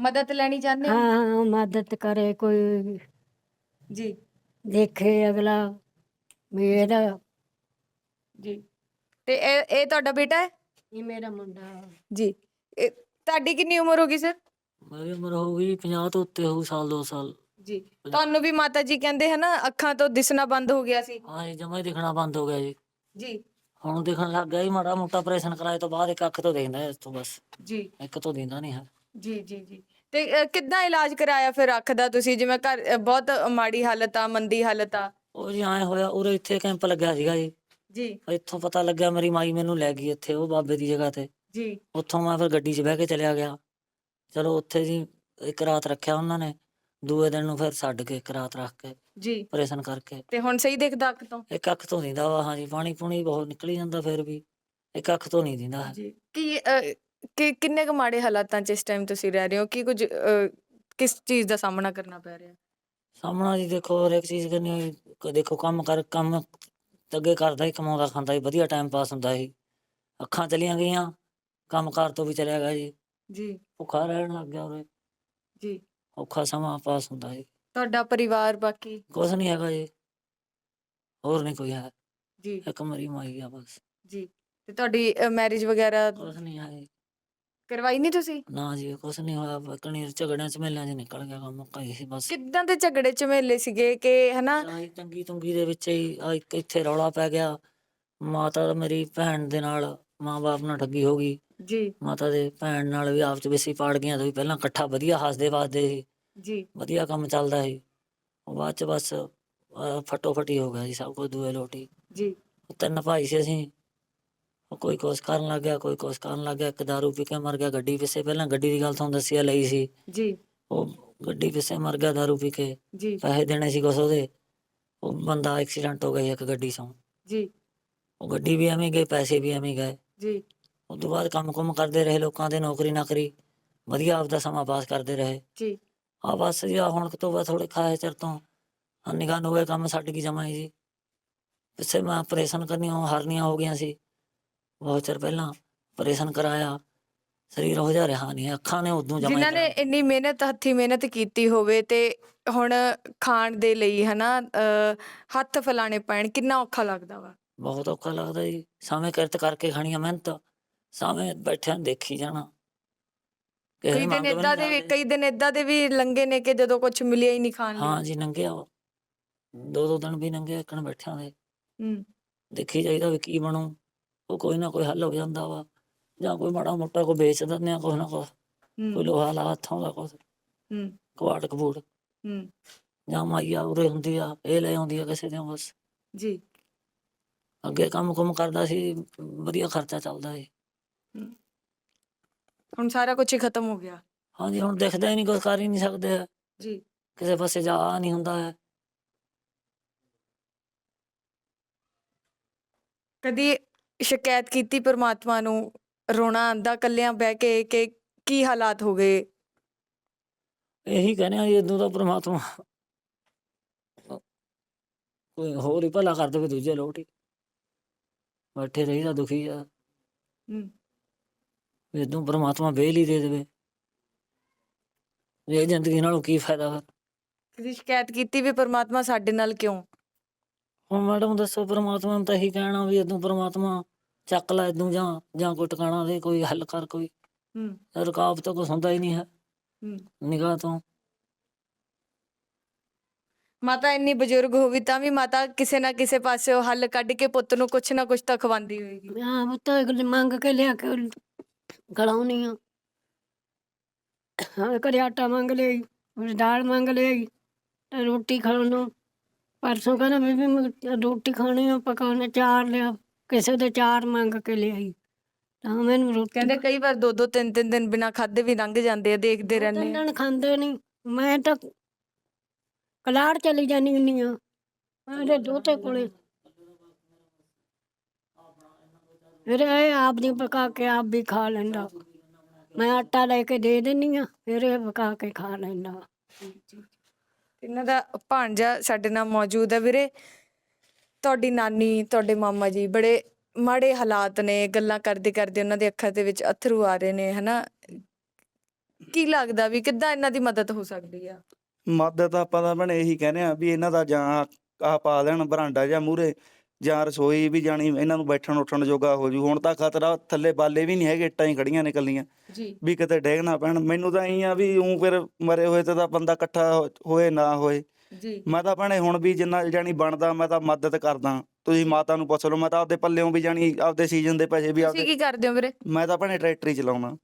ਮਦਦ ਲੈਣੀ ਚਾਹੁੰਦੇ ਹੋ? ਹਾਂ ਹਾਂ, ਮਦਦ ਕਰੇ ਕੋਈ। ਜੀ। ਦੇਖੇ ਅਗਲਾ ਵੀ ਇਹਦਾ ਜੀ। ਤੇ ਇਹ ਇਹ ਤੁਹਾਡਾ ਬੇਟਾ ਹੈ? ਇਹ ਮੇਰਾ ਮੁੰਡਾ। ਜੀ। ਇਹ- ਤੁਹਾਡੀ ਕਿੰਨੀ ਉਮਰ ਹੋ ਗਈ ਸਰ? ਮੇਰੀ ਉਮਰ ਹੋ ਗਈ 50 ਤੋਂ ਉੱਤੇ ਹੋਊ ਸਾਲ ਦੋ ਸਾਲ। ਜੀ। ਤੁਹਾਨੂੰ ਵੀ ਮਾਤਾ ਜੀ ਕਹਿੰਦੇ ਹੈ ਨਾ ਅੱਖਾਂ ਤੋਂ ਦਿਸਣਾ ਬੰਦ ਹੋ ਗਿਆ ਸੀ। ਹਾਂ ਇਹ ਜਮਾ ਹੀ ਦਿਖਣਾ ਬੰਦ ਹੋ ਗਿਆ ਜੀ। ਜੀ। ਹੁਣ ਦਿਖਣ ਲੱਗ ਗਿਆ ਜੀ ਮਾੜਾ ਮੋਟਾ ਆਪਰੇਸ਼ਨ ਕਰਾਏ ਤੋਂ ਬਾਅਦ ਇੱਕ ਅੱਖ ਤੋਂ ਦੇਖਦਾ ਹੈ ਇਸ ਤੋਂ ਬਸ। ਜੀ। ਇੱਕ ਤੋਂ ਦਿੰਦਾ ਨਹੀਂ ਹੈ ਜੀ ਜੀ ਜੀ। ਤੇ ਅ, ਕਿੱਦਾਂ ਇਲਾਜ ਕਰਾਇਆ ਫਿਰ ਅੱਖ ਦਾ ਤੁਸੀਂ? ਜਿਵੇਂ ਘਰ ਅ, ਬਹੁਤ ਮਾੜੀ ਹਾਲਤ ਆ ਮੰਦੀ ਹਾਲਤ ਆ। ਉਹ ਜੀ ਐ ਹੋਇਆ ਉਰੇ ਇੱਥੇ ਕੈਂਪ ਲੱਗਿਆ ਸੀਗਾ ਜੀ। ਜੀ। ਇੱਥੋਂ ਪਤਾ ਲੱਗਿਆ ਮੇਰੀ ਮਾਈ ਮੈਨੂੰ ਲੈ ਗਈ ਇੱਥੇ ਉਹ ਬਾਬੇ ਦੀ ਜਗ੍ਹਾ ਤੇ। ਜੀ। ਉੱਥੋਂ ਮੈਂ ਫਿਰ ਗੱਡੀ 'ਚ ਬਹਿ ਕੇ ਚਲਿਆ ਗਿਆ। ਚਲੋ ਉੱਥੇ ਜੀ ਇੱਕ ਰਾਤ ਰੱਖਿਆ ਉਹਨਾਂ ਨੇ। ਦੂਏ ਦਿਨ ਨੂੰ ਫਿਰ ਛੱਡ ਕੇ ਇੱਕ ਰਾਤ ਰੱਖ ਕੇ ਜੀ। ਆਪਰੇਸ਼ਨ ਕਰਕੇ। ਤੇ ਹੁਣ ਸਹੀ ਦਿਖਦਾ ਅੱਖ ਤੋਂ? ਇੱਕ ਅੱਖ ਤੋਂ ਦਿੰਦਾ ਵਾ ਹਾਂਜੀ। ਪਾਣੀ ਪੂਣੀ ਬਹੁਤ ਨਿਕਲੀ ਜਾਂਦਾ ਫਿਰ ਵੀ। ਇੱਕ ਅੱਖ ਤੋਂ ਨਹੀਂ ਦਿੰਦਾ ਜੀ। ਕੀ ਕਿ ਕਿੰਨੇ ਕੁ ਮਾੜੇ ਹਾਲਾਤਾਂ 'ਚ ਇਸ ਟਾਈਮ ਤੁਸੀਂ ਰਹਿ ਰਹੇ ਹੋ? ਕੀ ਕੁਝ ਕਿਸ ਚੀਜ਼ ਦਾ ਸਾਹਮਣਾ ਕਰਨਾ ਪੈ ਰਿਹਾ? ਸਾਹਮਣਾ ਜੀ ਦੇਖੋ ਹਰ ਇੱਕ ਚੀਜ਼ ਕਰਨੀ ਹੋਈ ਕ- ਦੇਖੋ ਕੰਮ ਕਰ ਕੰਮ ਅੱਗੇ ਕਰਦਾ ਹੀ ਕਮਾਉਂਦਾ ਖਾਂਦਾ ਹੀ ਵਧੀਆ ਟਾਈਮ ਪਾਸ ਹੁੰਦਾ ਸੀ। ਅੱਖਾਂ ਚਲੀਆਂ ਗਈਆਂ ਕੰਮ ਕਾਰ ਤੋਂ ਵੀ ਚਲਿਆ ਗਿਆ ਜੀ। ਜੀ। ਭੁੱਖਾ ਰਹਿਣ ਲੱਗ ਗਿਆ ਉਰੇ। ਜੀ। ਔਖਾ ਸਮਾਂ ਪਾਸ ਹੁੰਦਾ ਜੀ ਤੁਹਾਡਾ ਪਰਿਵਾਰ ਬਾਕੀ? ਕੁਛ ਨਹੀਂ ਹੈਗਾ ਜੀ। ਹੋਰ ਨਹੀਂ ਕੋਈ ਹੈ। ਜੀ। ਇੱਕ ਮਰੀ ਮਾਈ ਆ ਬਸ। ਜੀ। ਤੇ ਤੁਹਾਡੀ ਮੈਰਿਜ ਵਗੈਰਾ ਕੁਛ ਨਹੀਂ ਹੈ ਜੀ। ਕਰਵਾਈ ਨਹੀਂ ਤੁਸੀਂ? ਨਾ ਜੀ ਕੁਛ ਨਹੀਂ ਹੋਇਆ। ਕਣੀ ਝਗੜਿਆਂ ਚ ਮੇਲਿਆਂ ਚ ਨਿਕਲ ਗਿਆ ਕੰਮ ਕਈ ਸੀ ਬਸ। ਕਿੱਦਾਂ ਦੇ ਝਗੜੇ ਝਮੇਲੇ ਸੀਗੇ ਕਿ ਹਨਾ? ਆਹੀ ਤੰਗੀ ਤੁੰਗੀ ਦੇ ਵਿੱਚ ਹੀ ਆਹ ਇੱਕ ਇੱਥੇ ਰੌਲਾ ਪੈ ਗਿਆ। ਮਾਤਾ ਮੇਰੀ ਭੈਣ ਦੇ ਨਾਲ ਮਾਂ-ਬਾਪ ਨਾਲ ਠੱਗੀ ਹੋ ਗਈ। ਜੀ। ਮਾਤਾ ਦੇ ਭੈਣ ਨਾਲ ਵੀ ਆਪ ਚ ਬੇਸੀ ਪਾੜ ਗਈਆਂ ਤੇ ਵੀ ਪਹਿਲਾਂ ਇਕੱਠਾ ਵਧੀਆ ਹੱਸਦੇ ਵੱਸਦੇ ਸੀ। ਜੀ। ਵਧੀਆ ਕੰਮ ਚੱਲਦਾ ਸੀ। ਉਹ ਬਾਅਦ ਚ ਬਸ ਅਹ, ਫਟੋ ਫਟੀ ਹੋ ਗਿਆ ਜੀ ਸਭ ਕੁਝ ਦੂਏ ਲੋਟੀ ਜੀ। ਤਿੰਨ ਭਾਈ ਸੀ ਅਸੀਂ। ਉਹ ਕੋਈ ਕੁਛ ਕਰਨ ਲੱਗ ਗਿਆ ਕੋਈ ਕੁਛ ਕਰਨ ਲੱਗ ਗਿਆ। ਇੱਕ ਦਾਰੂ ਪੀ ਕੇ ਮਰ ਗਿਆ ਗੱਡੀ ਪਿੱਛੇ ਪਹਿਲਾਂ ਗੱਡੀ ਦੀ ਗੱਲ ਤੁਹਾਨੂੰ ਦੱਸਿਆ ਲਈ ਸੀ। ਜੀ। ਉਹ ਗੱਡੀ ਪਿੱਛੇ ਮਰ ਗਿਆ ਦਾਰੂ ਪੀ ਕੇ। ਜੀ। ਪੈਸੇ ਦੇਣੇ ਸੀ ਕੁਛ ਉਹਦੇ। ਉਹ ਬੰਦਾ ਐਕਸੀਡੈਂਟ ਹੋ ਗਿਆ ਜੀ ਇੱਕ ਗੱਡੀ ਚੋਂ। ਜੀ। ਉਹ ਗੱਡੀ ਵੀ ਐਵੇਂ ਗਏ ਪੈਸੇ ਵੀ ਐਵੇਂ ਗਏ। ਜੀ। ਉਸ ਤੋਂ ਬਾਅਦ ਕੰਮ ਕੁਮ ਕਰਦੇ ਰਹੇ ਲੋਕਾਂ ਦੇ ਨੌਕਰੀ ਨਾਕਰੀ ਵਧੀਆ ਆਪਦਾ ਸਮਾਂ ਪਾਸ ਕਰਦੇ ਰਹੇ। ਜੀ। ਆ ਬਸ ਜੀ ਆਹ ਹੁਣ ਤੋਂ ਬਾਅਦ ਥੋੜੇ ਖਾਏ ਚਿਰ ਤੋਂ ਨਿਗਾਹ ਹੋ ਗਏ ਕੰਮ ਛੱਡ ਗਈ ਜਮਾਈ ਜੀ। ਪਿੱਛੇ ਮੈਂ ਆਪਰੇਸ਼ਨ ਕਰਨੀ ਉਹ ਹਰਨੀਆਂ ਹੋ ਗਈਆਂ ਸੀ। ਬਹੁਤ ਚਿਰ ਪਹਿਲਾਂ ਆਪਰੇਸ਼ਨ ਕਰਾਇਆ ਸਰੀਰ ਹੋ ਜਾ ਰਿਹਾ ਨਹੀਂ ਅੱਖਾਂ ਨੇ ਉਦੋਂ ਜਮਾਈ ਜਿਨ੍ਹਾਂ ਨੇ ਇੰਨੀ ਮਿਹਨਤ ਹੱਥੀ ਮਿਹਨਤ ਕੀਤੀ ਹੋਵੇ ਤੇ ਹੁਣ ਖਾਣ ਦੇ ਲਈ ਹਨਾ ਹੱਥ ਫਲਾਣੇ ਪੈਣ ਕਿੰਨਾ ਔਖਾ ਲੱਗਦਾ ਵਾ। ਬਹੁਤ ਔਖਾ ਲੱਗਦਾ ਜੀ ਸਾਵੇਂ ਕਿਰਤ ਕਰਕੇ ਖਾਣੀਆਂ ਮਿਹਨਤ। ਸਾਵੇਂ ਬੈਠਿਆਂ ਦੇਖੀ ਜਾਣਾ। ਕਿਸੇ ਕਈ ਮੰਗ ਦਿਨ ਵੀ ਇਦਾਂ ਦੇ ਵੀ। ਕਈ ਦਿਨ ਇਦਾਂ ਦੇ ਵੀ ਲੰਗੇ ਨੇ ਕਿ ਜਦੋਂ ਕੁਝ ਮਿਲਿਆ ਹੀ ਨਹੀਂ ਖਾਣ ਹਾਂ ਜੀ ਨੰਗਿਆ ਵਾ। ਦੋ ਦੋ ਦਿਨ ਵੀ ਨੰਗੇ ਇੱਕਣ ਬੈਠਿਆਂ ਦੇ ਹੂੰ। ਦੇਖੀ ਜਾਈਦਾ ਵੀ ਕੀ ਬਣੂ। ਉਹ ਕੋਈ ਨਾ ਕੋਈ ਹੱਲ ਹੋ ਜਾਂਦਾ ਵਾ। ਜਾਂ ਕੋਈ ਮਾੜਾ ਮੋਟਾ ਕੋਈ ਵੇਚ ਦਿੰਦੇ ਆ ਕੁਛ ਨਾ ਕੁਛ। ਕੋਈ ਹੂੰ ਲੋਹਾ ਲਾ ਹੱਥੋਂ ਦਾ ਕੁਛ। ਹੂੰ। ਕਵਾੜ ਕਬੂੜ। ਹੂੰ। ਜਾਂ ਮਾਈਆ ਉਰੇ ਹੁੰਦੀ ਆ ਇਹ ਲੈ ਆਉਂਦੀ ਆ ਕਿਸੇ ਦੇ ਬਸ। ਜੀ। ਅੱਗੇ ਕੰਮ ਕੁਮ ਕਰਦਾ ਸੀ ਵਧੀਆ ਖਰਚਾ ਚੱਲਦਾ ਸੀ। ਹੁਣ ਸਾਰਾ ਕੁਝ ਹੀ ਖਤਮ ਹੋ ਗਿਆ। ਹਾਂਜੀ ਹੁਣ ਦਿਖਦਾ ਹੀ ਨਹੀਂ ਕੁਛ ਕਰ ਹੀ ਨਹੀਂ ਸਕਦੇ। ਜੀ। ਕਿਸੇ ਪਾਸੇ ਜਾ ਨਹੀਂ ਹੁੰਦਾ ਹੈ। ਕਦੀ ਸ਼ਿਕਾਇਤ ਕੀਤੀ ਪਰਮਾਤਮਾ ਨੂੰ ਰੋਣਾ ਆਂਦਾ ਕੱਲਿਆਂ ਬਹਿ ਕੇ ਕਿ ਕੀ ਹਾਲਾਤ ਹੋ ਗਏ? ਇਹੀ ਕਹਿੰਦੇ ਆ ਜੀ ਇਦੋਂ ਦਾ ਪ੍ਰਮਾਤਮਾ ਕੋਈ ਹੋਰ ਹੀ ਭਲਾ ਕਰ ਦੇਵੇ ਦੂਜੇ ਲੋਟ ਹੀ। ਬੈਠੇ ਰਹੀਦਾ ਦੁਖੀ ਆ। ਹੂੰ ਇਦੋਂ ਪ੍ਰਮਾਤਮਾ ਵੇਲ ਹੀ ਦੇ ਦੇਵੇ। ਇਹ ਜ਼ਿੰਦਗੀ ਨਾਲੋਂ ਕੀ ਫਾਇਦਾ ਵਾ? ਕਦੀ ਸ਼ਿਕਾਇਤ ਕੀਤੀ ਵੀ ਪਰਮਾਤਮਾ ਸਾਡੇ ਨਾਲ ਕਿਉਂ? ਹੁਣ ਮੈਡਮ ਦੱਸੋ ਪ੍ਰਮਾਤਮਾ ਨੂੰ ਤਾਂ ਇਹੀ ਕਹਿਣਾ ਵੀ ਇਦੋਂ ਪ੍ਰਮਾਤਮਾ ਚੱਕ ਲੈ ਇਦੋਂ ਜਾਂ ਜਾਂ ਕੋਈ ਟਿਕਾਣਾ ਦੇ ਕੋਈ ਹੱਲ ਕਰ ਕੋਈ। ਹੂੰ। ਰੁਕਾਵਟ ਤਾਂ ਕੁਛ ਹੁੰਦਾ ਹੀ ਨਹੀਂ ਹੈ। ਹੂੰ। ਨਿਗਾਹ ਤੋਂ। ਮਾਤਾ ਇੰਨੀ ਬਜ਼ੁਰਗ ਹੋ ਵੀ ਤਾਂ ਵੀ ਮਾਤਾ ਕਿਸੇ ਨਾ ਕਿਸੇ ਪਾਸੇ ਹੱਲ ਕੱਢ ਕੇ ਪੁੱਤ ਨੂੰ ਕੁਛ ਨਾ ਕੁਛ ਤਾਂ ਖਵਾਉਂਦੀ ਹੋਏਗੀ। ਹਾਂ ਉਹ ਤਾਂ ਅਗਲੇ ਮੰਗ ਕੇ ਲਿਆ ਕੇ ਗਲਾਉਣੀ ਆ ਹਾਂ ਕਦੇ ਆਟਾ ਮੰਗ ਲਈ ਫਿਰ ਦਾਲ ਮੰਗ ਲਈ ਤੇ ਰੋਟੀ ਖਾਣ ਨੂੰ। ਪਰਸੋਂ ਕਹਿੰਦਾ ਬੀਬੀ ਮੈਂ ਰੋਟੀ ਖਾਣੀ ਆ ਪਕਾਉਣੇ ਚਾਰ ਲਿਆ ਕਿਸੇ ਦੇ ਚਾਰ ਮੰਗ ਕੇ ਲਿਆਈ। ਤਾਂ ਮੈਨੂੰ ਰੋਟੀ ਕਹਿੰਦੇ ਕਈ ਵਾਰ ਦੋ ਦੋ ਤਿੰਨ ਤਿੰਨ ਦਿਨ ਬਿਨਾ ਖਾਦੇ ਵੀ ਲੰਘ ਜਾਂਦੇ ਆ ਦੇਖਦੇ ਰਹਿੰਦੇ ਆ। ਤੰਨਣ ਖਾਂਦੇ ਨਹੀਂ ਮੈਂ ਤਾਂ ਕਲਾੜ ਚਲੀ ਜਾਨੀ ਹੁੰਨੀ ਆ ਮੇਰੇ ਦੋਤੇ ਕੋਲੇ ਫਿਰ ਇਹ ਆਪ ਦੀ ਪਕਾ ਕੇ ਆਪ ਵੀ ਖਾ ਲੈਂਦਾ। ਮੈਂ ਆਟਾ ਲੈ ਕੇ ਦੇ ਦਿੰਨੀ ਆ ਫਿਰ ਇਹ ਪਕਾ ਕੇ ਖਾ ਲੈਂਦਾ। ਇਹਨਾਂ ਦਾ ਭਾਂਜਾ ਸਾਡੇ ਨਾਲ ਮੌਜੂਦ ਹੈ ਵੀਰੇ। ਤੁਹਾਡੀ ਨਾਨੀ ਤੁਹਾਡੇ ਮਾਮਾ ਜੀ ਬੜੇ ਮਾੜੇ ਹਾਲਾਤ ਨੇ ਗੱਲਾਂ ਕਰਦੇ ਕਰਦੇ ਉਹਨਾਂ ਦੇ ਅੱਖਾਂ ਦੇ ਵਿੱਚ ਅਥਰੂ ਆ ਰਹੇ ਨੇ ਹਨਾ? ਕੀ ਲੱਗਦਾ ਵੀ ਕਿੱਦਾਂ ਇਹਨਾਂ ਦੀ ਮਦਦ ਹੋ ਸਕਦੀ ਆ? ਮਦਦ ਤਾਂ ਆਪਾਂ ਤਾਂ ਭੈਣੇ ਇਹੀ ਕਹਿੰਦੇ ਆ ਵੀ ਇਹਨਾਂ ਦਾ ਜਾਂ ਆਹ ਪਾ ਦੇਣ ਬਰਾਂਡਾ ਜਾਂ ਮੂਰੇ ਜਾਂ ਰਸੋਈ ਵੀ ਜਾਣੀ ਇਹਨਾਂ ਨੂੰ ਬੈਠਣ ਉੱਠਣ ਜੋਗਾ ਹੋ ਜੂ। ਹੁਣ ਤਾਂ ਖਤਰਾ ਥੱਲੇ ਬਾਲੇ ਵੀ ਨਹੀਂ ਹੈਗੇ ਇੱਟਾਂ ਹੀ ਖੜੀਆਂ ਨੇ ਇਕੱਲੀਆਂ ਜੀ। ਵੀ ਕਿਤੇ ਡੇਗ ਨਾ ਪੈਣ। ਮੈਨੂੰ ਤਾਂ ਇਹੀ ਆ ਵੀ ਉਂ ਫਿਰ ਮਰੇ ਹੋਏ ਤੇ ਤਾਂ ਬੰਦਾ ਇਕੱਠਾ ਹੋ- ਹੋਏ ਨਾ ਹੋਏ। ਜੀ। ਮੈਂ ਤਾਂ ਭੈਣੇ ਹੁਣ ਵੀ ਜਿੰਨਾ ਜਾਣੀ ਬਣਦਾ ਮੈਂ ਤਾਂ ਮਦਦ ਕਰਦਾ। ਤੁਸੀਂ ਮਾਤਾ ਨੂੰ ਪੁੱਛ ਲਓ ਮੈਂ ਤਾਂ ਆਪਦੇ ਪੱਲਿਓਂ ਵੀ ਜਾਣੀ ਆਪਦੇ ਸੀਜ਼ਨ ਦੇ ਪੈਸੇ ਵੀ ਤੁਸੀਂ ਆਪਦੇ ਕੀ ਕਰਦੇ ਹੋ ਵੀਰੇ? ਮੈਂ ਤਾਂ ਭੈਣੇ ਟਰੈਕਟਰ ਹੀ ਚਲਾਉਣਾ।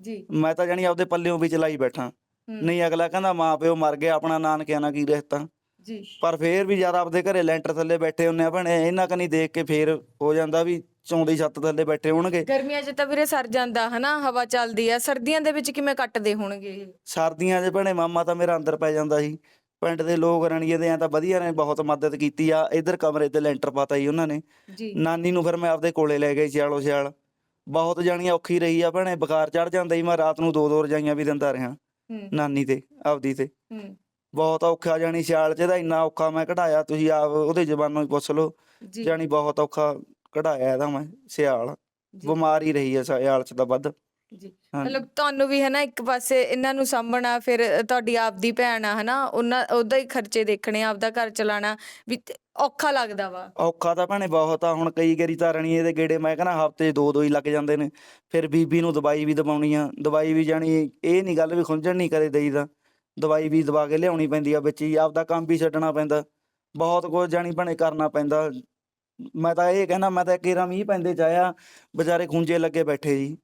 ਜੀ। ਮੈਂ ਤਾਂ ਜਾਣੀ ਆਪਦੇ ਪੱਲਿਓਂ ਵੀ ਚਲਾਈ ਬੈਠਾ। ਨਹੀਂ ਅਗਲਾ ਕਹਿੰਦਾ ਮਾਂ ਪਿਓ ਮਰ ਗਏ ਆਪਣਾ ਨਾਨਕਿਆਂ ਨਾਲ ਕੀ ਰਿਸ਼ਤਾ? ਜੀ। ਪਰ ਫੇਰ ਵੀ ਜਦ ਆਪਦੇ ਘਰੇ ਲੈਂਟਰ ਥੱਲੇ ਬੈਠੇ ਹੁੰਨੇ ਆ ਭੈਣੇ ਇਹਨਾਂ ਕਨੀ ਦੇਖ ਕੇ ਫੇਰ ਹੋ ਜਾਂਦਾ ਵੀ ਚੌਂਦੀ ਛੱਤ ਥੱਲੇ ਬੈਠੇ ਹੋਣਗੇ। ਗਰਮੀਆਂ 'ਚ ਤਾਂ ਵੀਰੇ ਸਰ ਜਾਂਦਾ ਹਨਾ ਹਵਾ ਚੱਲਦੀ ਆ। ਸਰਦੀਆਂ ਦੇ ਵਿੱਚ ਕਿਵੇਂ ਕੱਟਦੇ ਹੋਣਗੇ ਇਹ? ਸਰਦੀਆਂ 'ਚ ਭੈਣੇ ਮਾਮਾ ਤਾਂ ਮੇਰਾ ਅੰਦਰ ਪੈ ਜਾਂਦਾ ਸੀ। ਪਿੰਡ ਦੇ ਲੋਕ ਰਣੀਏ ਦੇ ਆ ਤਾਂ ਵਧੀਆ ਨੇ ਬਹੁਤ ਮਦਦ ਕੀਤੀ ਆ। ਇਧਰ ਕਮਰੇ ਤੇ ਲੈਂਟਰ ਪਾਤਾ ਜੀ ਉਹਨਾਂ ਨੇ। ਜੀ। ਨਾਨੀ ਨੂੰ ਫਿਰ ਮੈਂ ਆਪਦੇ ਕੋਲੇ ਲੈ ਗਈ ਸਿਆਲੋ ਸਿਆਲ। ਬਹੁਤ ਜਾਣੀਆਂ ਔਖੀ ਰਹੀ ਆ ਭੈਣੇ ਬੁਖਾਰ ਚੜ ਜਾਂਦਾ ਸੀ ਮੈਂ ਰਾਤ ਨੂੰ ਦੋ ਦੋ ਰਜਾਈਆਂ ਵੀ ਦਿੰਦਾ ਰਿਹਾ। ਹੂੰ। ਨਾਨੀ ਤੇ ਆਪਦੀ ਤੇ। ਹੂੰ। ਬਹੁਤ ਔਖਾ ਜਾਣੀ ਸਿਆਲ 'ਚ ਤਾਂ ਇੰਨਾ ਔਖਾ ਮੈਂ ਕਢਾਇਆ ਤੁਸੀਂ ਆਪ ਉਹਦੇ ਜ਼ਬਾਨੋਂ ਹੀ ਪੁੱਛ ਲਓ। ਜੀ। ਜਾਣੀ ਬਹੁਤ ਔਖਾ ਕਢਾਇਆ ਇਹਦਾ ਮੈਂ ਸਿਆਲ। ਜੀ। ਬਿਮਾਰ ਹੀ ਰਹੀ ਹੈ ਸਿਆਲ 'ਚ ਤਾਂ ਵੱਧ। ਜੀ। ਹਾਂਜੀ। ਮਤਲਬ ਤੁਹਾਨੂੰ ਵੀ ਹਨਾ ਇੱਕ ਪਾਸੇ ਇਹਨਾਂ ਨੂੰ ਸਾਂਭਣਾ ਫਿਰ ਤੁਹਾਡੀ ਆਪਦੀ ਭੈਣ ਆ ਹਨਾ ਉਹਨਾਂ ਉਹਦਾ ਹੀ ਖਰਚੇ ਦੇਖਣੇ ਆਪਦਾ ਘਰ ਚਲਾਉਣਾ ਵੀ ਤੇ ਔਖਾ ਲੱਗਦਾ ਵਾ। ਔਖਾ ਤਾਂ ਭੈਣੇ ਬਹੁਤ ਆ ਹੁਣ ਕਈ ਗਰੀ ਤਾਂ ਰਣੀਏ ਦੇ ਗੇੜੇ ਮੈਂ ਕਹਿੰਦਾ ਹਫ਼ਤੇ ਦੋ ਦੋ ਹੀ ਲੱਗ ਜਾਂਦੇ ਨੇ ਫਿਰ ਬੀਬੀ ਨੂੰ ਦਵਾਈ ਵੀ ਦਵਾਉਣੀ ਆ ਦਵਾਈ ਵੀ ਜਾਣੀ ਇਹ ਨਹੀਂ ਗੱਲ ਵੀ ਖੁੰਝਣ ਨਹੀਂ ਕਰੇ ਦਈਦਾ। ਦਵਾਈ ਵੀ ਦਵਾ ਕੇ ਲਿਆਉਣੀ ਪੈਂਦੀ ਆ ਵਿੱਚ ਹੀ ਆਪਦਾ ਕੰਮ ਵੀ ਛੱਡਣਾ ਪੈਂਦਾ। ਬਹੁਤ ਕੁਝ ਜਾਣੀ ਭੈਣੇ ਕਰਨਾ ਪੈਂਦਾ। ਮੈਂ ਤਾਂ ਇਹ ਕਹਿੰਦਾ ਮੈਂ ਤਾਂ ਕੇਰਾ ਮੀਂਹ ਪੈਂਦੇ ਚ ਆਇਆ ਵਿਚਾਰੇ ਖੁੰਝੇ ਲੱਗੇ ਬੈਠੇ ਜੀ।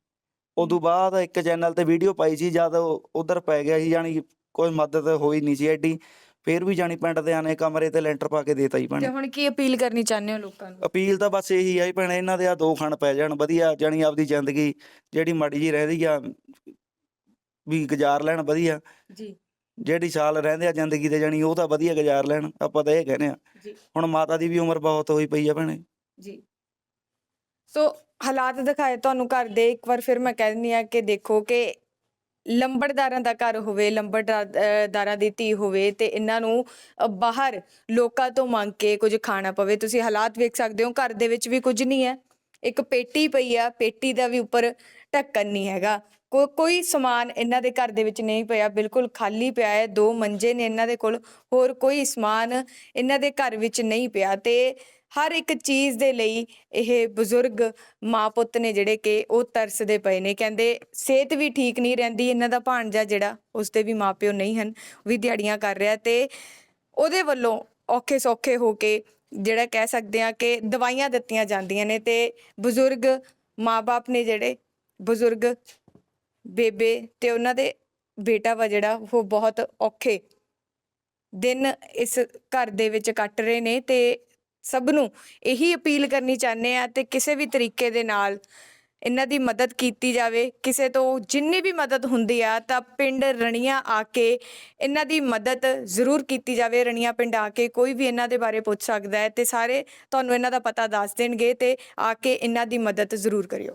ਉਦੋਂ ਬਾਅਦ ਇੱਕ ਚੈਨਲ ਤੇ ਵੀਡੀਓ ਪਾਈ ਸੀ ਜਦ ਉਧਰ ਪੈ ਗਿਆ ਸੀ ਜਾਣੀ ਕੋਈ ਮਦਦ ਹੋਈ ਨਹੀਂ ਸੀ ਐਡੀ। ਫਿਰ ਵੀ ਜਾਣੀ ਪਿੰਡ ਦੇ ਆਨੇ ਕਮਰੇ ਤੇ ਲੈਂਟਰ ਪਾ ਕੇ ਦੇਤਾ ਹੀ ਤੇ ਭੈਣੇ ਹੁਣ ਕੀ ਅਪੀਲ ਕਰਨੀ ਚਾਹੁੰਦੇ ਹੋ ਲੋਕਾਂ ਨੂੰ? ਅਪੀਲ ਤਾਂ ਬਸ ਇਹੀ ਆ ਹੀ ਭੈਣੇ ਇਹਨਾਂ ਦੇ ਆ ਦੋ ਖਣ ਪੈ ਜਾਣ ਵਧੀਆ ਜਾਣੀ ਆਪਦੀ ਜ਼ਿੰਦਗੀ ਜਿਹੜੀ ਮਾੜੀ ਜੀ ਰਹਿੰਦੀ ਆ ਵੀ ਗੁਜ਼ਾਰ ਲੈਣ ਵਧੀਆ। ਜੀ। ਜਿਹੜੀ ਸਾਲ ਰਹਿੰਦੇ ਆ ਜ਼ਿੰਦਗੀ ਦੇ ਜਾਣੀ ਉਹ ਤਾਂ ਵਧੀਆ ਗੁਜ਼ਾਰ ਲੈਣ ਆਪਾਂ ਤਾਂ ਇਹ ਕਹਿੰਦੇ ਆ। ਜੀ। ਹੁਣ ਮਾਤਾ ਦੀ ਵੀ ਉਮਰ ਬਹੁਤ ਹੋਈ ਪਈ ਆ ਭੈਣੇ। ਜੀ। ਸੋ ਹਾਲਾਤ ਦਿਖਾਏ ਤੁਹਾਨੂੰ ਘਰ ਦੇ ਇੱਕ ਵਾਰ ਫਿਰ ਮੈਂ ਕਹਿ ਦਿੰਦੀ ਆ ਕਿ ਦੇਖੋ ਕਿ ਲੰਬੜਦਾਰਾਂ ਦਾ ਘਰ ਹੋਵੇ ਲੰਬੜਦਾਰਾਂ ਦੀ ਧੀ ਹੋਵੇ ਤੇ ਇਹਨਾਂ ਨੂੰ ਅ, ਬਾਹਰ ਲੋਕਾਂ ਤੋਂ ਮੰਗ ਕੇ ਕੁਝ ਖਾਣਾ ਪਵੇ। ਤੁਸੀਂ ਹਾਲਾਤ ਵੇਖ ਸਕਦੇ ਹੋ ਘਰ ਦੇ ਵਿੱਚ ਵੀ ਕੁਝ ਨਹੀਂ ਹੈ। ਇੱਕ ਪੇਟੀ ਪਈ ਆ ਪੇਟੀ ਦਾ ਵੀ ਉੱਪਰ ਢੱਕਣ ਨਹੀਂ ਹੈਗਾ। ਕੋਈ ਸਮਾਨ ਇਹਨਾਂ ਦੇ ਘਰ ਦੇ ਵਿੱਚ ਨਹੀਂ ਪਿਆ, ਬਿਲਕੁਲ ਖਾਲੀ ਪਿਆ ਹੈ, ਦੋ ਮੰਜੇ ਨੇ ਇਹਨਾਂ ਦੇ ਕੋਲ, ਹੋਰ ਕੋਈ ਸਮਾਨ ਇਹਨਾਂ ਦੇ ਘਰ ਵਿੱਚ ਨਹੀਂ ਪਿਆ। ਤੇ ਹਰ ਇੱਕ ਚੀਜ਼ ਦੇ ਲਈ ਇਹ ਬਜ਼ੁਰਗ ਮਾਂ ਪੁੱਤ ਨੇ ਜਿਹੜੇ ਕਿ ਉਹ ਤਰਸਦੇ ਪਏ ਨੇ, ਕਹਿੰਦੇ ਸਿਹਤ ਵੀ ਠੀਕ ਨਹੀਂ ਰਹਿੰਦੀ, ਇਹਨਾਂ ਦਾ ਭਾਣਜਾ ਜਿਹੜਾ ਉਸਦੇ ਵੀ ਮਾਪਿਓ ਨਹੀਂ ਹਨ ਵੀ ਦਿਹਾੜੀਆਂ ਕਰ ਰਿਹਾ ਤੇ ਉਹਦੇ ਵੱਲੋਂ ਔਖੇ ਸੌਖੇ ਹੋ ਕੇ ਜਿਹੜਾ ਕਹਿ ਸਕਦੇ ਆ ਕਿ ਦਵਾਈਆਂ ਦਿੱਤੀਆਂ ਜਾਂਦੀਆਂ ਨੇ ਤੇ ਬਜ਼ੁਰਗ ਮਾਪੇ ਨੇ ਜਿਹੜੇ ਬਜ਼ੁਰਗ ਬੇਬੇ ਤੇ ਉਹਨਾਂ ਦੇ ਬੇਟਾ ਵਾ ਜਿਹੜਾ, ਉਹ ਬਹੁਤ ਔਖੇ ਦਿਨ ਇਸ ਘਰ ਦੇ ਵਿੱਚ ਕੱਟ ਰਹੇ ਨੇ ਤੇ ਸਭ ਨੂੰ ਇਹੀ ਅਪੀਲ ਕਰਨੀ ਚਾਹੁੰਦੇ ਆ ਤੇ ਕਿਸੇ ਵੀ ਤਰੀਕੇ ਦੇ ਨਾਲ ਇਹਨਾਂ ਦੀ ਮਦਦ ਕੀਤੀ ਜਾਵੇ। ਕਿਸੇ ਤੋਂ ਜਿੰਨੀ ਵੀ ਮਦਦ ਹੁੰਦੀ ਆ, ਤਾਂ ਪਿੰਡ ਰਣੀਆਂ ਆ ਕੇ ਇਹਨਾਂ ਦੀ ਮਦਦ ਜ਼ਰੂਰ ਕੀਤੀ ਜਾਵੇ। ਰਣੀਆਂ ਪਿੰਡ ਆ ਕੇ ਕੋਈ ਵੀ ਇਹਨਾਂ ਦੇ ਬਾਰੇ ਪੁੱਛ ਸਕਦਾ ਹੈ ਤੇ ਸਾਰੇ ਤੁਹਾਨੂੰ ਇਹਨਾਂ ਦਾ ਪਤਾ ਦੱਸ ਦੇਣਗੇ ਤੇ ਆ ਕੇ ਇਹਨਾਂ ਦੀ ਮਦਦ ਜ਼ਰੂਰ ਕਰਿਓ।